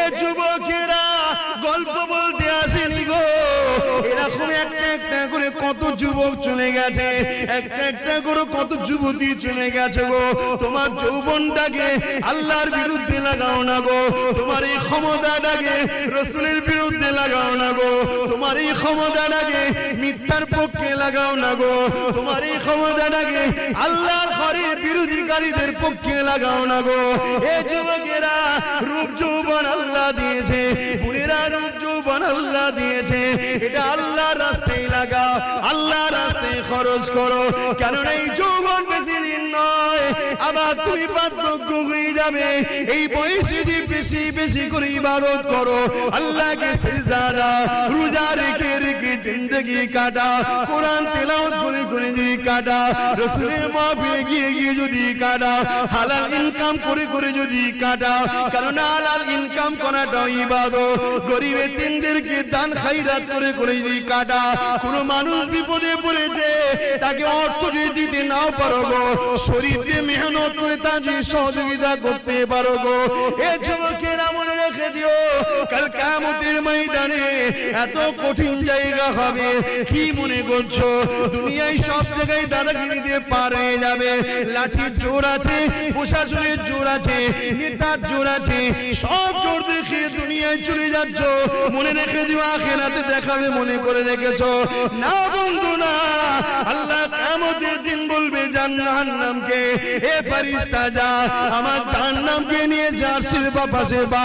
এ যুবকেরা, গল্প বলতে আসেনি গো। এরকম একটা একটা করে কত যুবক চলে গেছে, একটা একটা করে কত যুবতী চলে গেছে গো। তোমার যৌবনটাকে আল্লাহর বিরুদ্ধে লাগাও না গো। তোমার এই ক্ষমতাটাকে রসুলের বিরুদ্ধে লাগাও না গো। তোমার এই ক্ষমতাটাকে মিথ্যার পক্ষে লাগাও না গো। তোমার এই ক্ষমতাটাকে আল্লাহর ঘরের বিরোধীকারীদের পক্ষে লাগাও না গো। এ যুবকেরা, রূপ বুড়েরা যৌবন আল্লাহ দিয়েছে। এটা আল্লাহ রাস্তায় লাগাও আল্লাহ রাস্তায় খরচ করো। কারণ এই যৌবন বেশি দিন নয়, আবার তুমি বার্ধক্য হয়ে যাবে। এই বয়সে বেশি বেশি করে ইবাদত করো, আল্লাহকে সিজদা রোজা রেখে জিন্দগি কাটা, কোরআন তেলাওয়াত করে করে যদি কাটা, রসুলের মাহফিলে গিয়ে গিয়ে যদি কাটা, হালাল ইনকাম করে করে যদি কাটা কারণ হালাল ইনকাম করাটাও ইবাদত। গরিবের তিনদেরকে দান খাইরাত করে করে যদি কাটা, কোন মানুষ বিপদে পড়েছে, তাকে অর্থ যদি দিতে নাও পারো গো। শরীর মেহনত করে যদি সহযোগিতা করতে পারো গো। এ যুবকেরা দিও কাল কামতের ময়দানে এত কঠিন জায়গা হবে, কি মনে করছ? দুনিয়ায় সব জায়গায় দাদাগিরি দিয়ে পার হয়ে যাবে। লাঠির জোর আছে, প্রশাসনের জোর আছে, নেতার জোর আছে, সব জোর দেখে দুনিয়ায় চলে যাচ্ছ। মনে রেখে দিও, আখেরাতে দেখাবে, মনে করে রেখেছো। না বন্ধু, না। আল্লাহ কামতের দিন বলবে জান্নামকে এ ফারিস্তা যা আমার জান্নামকে নিয়ে যার শিরবা পাশে বা